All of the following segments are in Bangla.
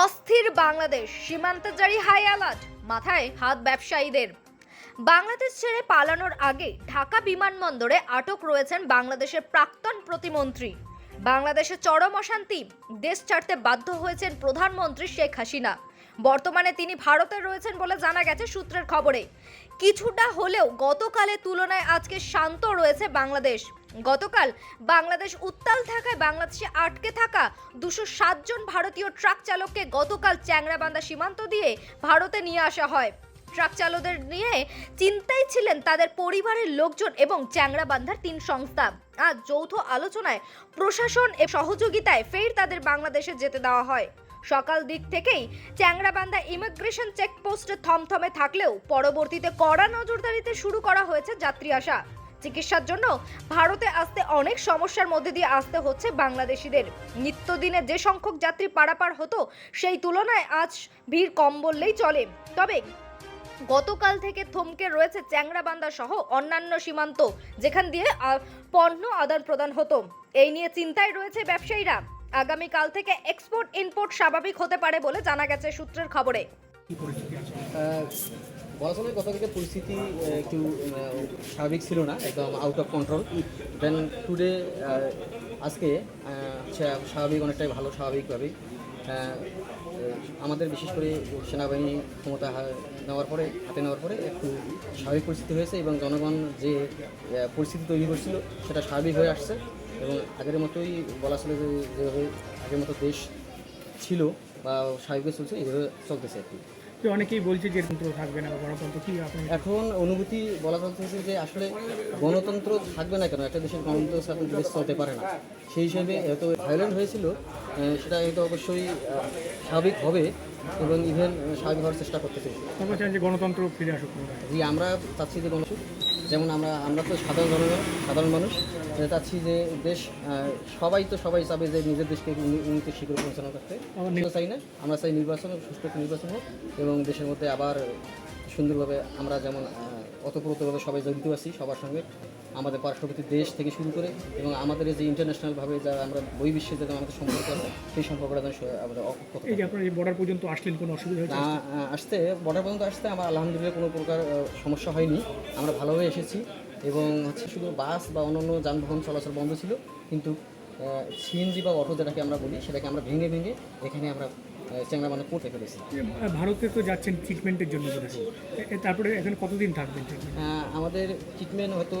অস্থির বাংলাদেশ, সীমান্তে জারি হাই অ্যালার্ট মাথায় হাত ব্যবসায়ীদের। বাংলাদেশ ছেড়ে পালানোর আগে ঢাকা বিমানবন্দরে আটক রয়েছেন বাংলাদেশের প্রাক্তন প্রতিমন্ত্রী। বাংলাদেশে চরম অশান্তি, দেশ ছাড়তে বাধ্য হয়েছেন প্রধানমন্ত্রী শেখ হাসিনা। বর্তমানে তিনি ভারতে রয়েছেন বলে জানা গেছে সূত্রের খবরে। কিছুটা হলেও গতকালের তুলনায় আজকে শান্ত রয়েছে বাংলাদেশ। গতকাল বাংলাদেশ উত্তাল থাকায় বাংলাদেশে আটকে থাকা দুশো জন ভারতীয় ট্রাক চালককে গতকাল চ্যাংরাবান্ধা সীমান্ত দিয়ে ভারতে নিয়ে আসা হয়। ট্রাক চালকদের নিয়ে চিন্তায় ছিলেন তাদের পরিবারের লোকজন এবং চ্যাংরাবান্ধার তিন সংস্থা। আজ যৌথ আলোচনায় প্রশাসন এ সহযোগিতায় ফের তাদের বাংলাদেশে যেতে দেওয়া হয়। সকাল দিক থেকেই চ্যাংরাবান্ধা ইমিগ্রেশন চেকপোস্টে থমথমে থাকলেও পরবর্তীতে কড়া নজরদারিতে শুরু করা হয়েছে যাত্রী আসা। চিকিৎসার জন্য ভারতে আসতে অনেক সমস্যার মধ্যে দিয়ে আসতে হচ্ছে বাংলাদেশিদের। নিত্যদিনে যে সংখ্যক যাত্রী পারাপার হতো সেই তুলনায় আজ ভিড় কম বললেই চলে। তবে গতকাল থেকে থমকে রয়েছে চ্যাংরাবান্ধা সহ অন্যান্য সীমান্ত যেখান দিয়ে পণ্য আদান প্রদান হতো। এই নিয়ে চিন্তায় রয়েছে ব্যবসায়ীরা। আগামীকাল থেকে এক্সপোর্ট ইনপোর্ট স্বাভাবিক হতে পারে বলে জানা গেছে সূত্রের খবরে। বলা চলে গতকালকে পরিস্থিতি একটু স্বাভাবিক ছিল না, একদম out of control then today আজকে স্বাভাবিক, অনেকটাই ভালো স্বাভাবিকভাবেই। আমাদের বিশেষ করে সেনাবাহিনী ক্ষমতা নেওয়ার পরে, হাতে নেওয়ার পরে একটু স্বাভাবিক পরিস্থিতি হয়েছে এবং জনগণ যে পরিস্থিতি তৈরি করছিল, সেটা স্বাভাবিক হয়ে আসছে এবং আগের মতোই বলা ছিল যে, যেভাবে আগের মতো দেশ ছিল বা স্বাভাবিক চলছে, এইভাবে চলতেছে আর কি। তো অনেকেই বলছে যে তন্ত্র থাকবে না গণতন্ত্র কি আপনি এখন অনুভূতি বলা যাচ্ছে যে আসলে গণতন্ত্র থাকবে না কেন? একটা দেশের গণতন্ত্র ছাড়া হতে পারে না সেই হিসেবে এত ভায়োলেন্ট হয়েছিল সেটা হয়তো অবশ্যই স্বাভাবিক হবে এবং ইভেন স্বাভাবিক হওয়ার চেষ্টা করতেছে। যে গণতন্ত্র ফিরে আসুক আমরা চাচ্ছি যে গণতন্ত্র যেমন আমরা আমরা তো সাধারণ ধরনের সাধারণ মানুষ চাচ্ছি যে দেশ সবাই তো সবাই চাবে যে নিজের দেশকে উন্নতি শীঘ্র পরিচালনা করতে। আমরা চাই না আমরা চাই নির্বাচন সুস্থ নির্বাচন হোক এবং দেশের মধ্যে আবার সুন্দরভাবে আমরা যেমন আহ, ওতপ্রোতভাবে সবাই জড়িত আছি সবার সঙ্গে। আমাদের পার্শ্ববর্তী দেশ থেকে শুরু করে এবং আমাদের এই যে ইন্টারন্যাশনালভাবে যা আমরা বহির্বিশ্বে যে আমাদের সম্পর্ক আছে সেই সম্পর্কটা যেন আমাদের অক্ষত এই যে আপনার বর্ডার পর্যন্ত আসলেন কোনো অসুবিধা হয়েছে? আসতে বর্ডার পর্যন্ত আসতে আমার আলহামদুলিল্লাহ কোনো প্রকার সমস্যা হয়নি। আমরা ভালোভাবে এসেছি এবং হচ্ছে শুধু বাস বা অন্যান্য যানবাহন চলাচল বন্ধ ছিল। কিন্তু সিএনজি বা অটো যেটাকে আমরা বলি সেটাকে আমরা ভেঙে ভেঙে এখানে আমরা চ্যাংরা মানে পড়তে ফেলেছি ভারতে তো যাচ্ছেন ট্রিটমেন্টের জন্য তারপরে এখন কতদিন থাকবেন আমাদের ট্রিটমেন্ট হয়তো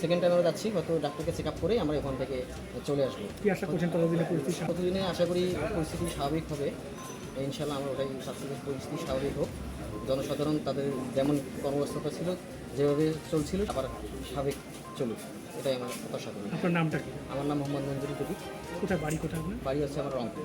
সেকেন্ড টাইম আমরা যাচ্ছি হয়তো ডাক্তারকে চেক আপ করে আমরা ওখান থেকে চলে আসব। কি আশা করছেন ততদিনে পরিস্থিতি? কতদিনে আশা করি পরিস্থিতি স্বাভাবিক হবে। ইনশাল্লাহ আমরা ওটাই চাচ্ছি পরিস্থিতি স্বাভাবিক হোক। জনসাধারণ তাদের যেমন কর্মব্যস্ততা ছিল যেভাবে চলছিল আবার স্বাভাবিক চলুক। এটাই আমার প্রত্যাশা করি। আপনার নামটা কি? আমার নাম মোহাম্মদ মঞ্জুরি কবির। কোথায় বাড়ি কোথায় বাড়ি হচ্ছে আমার রংপুর।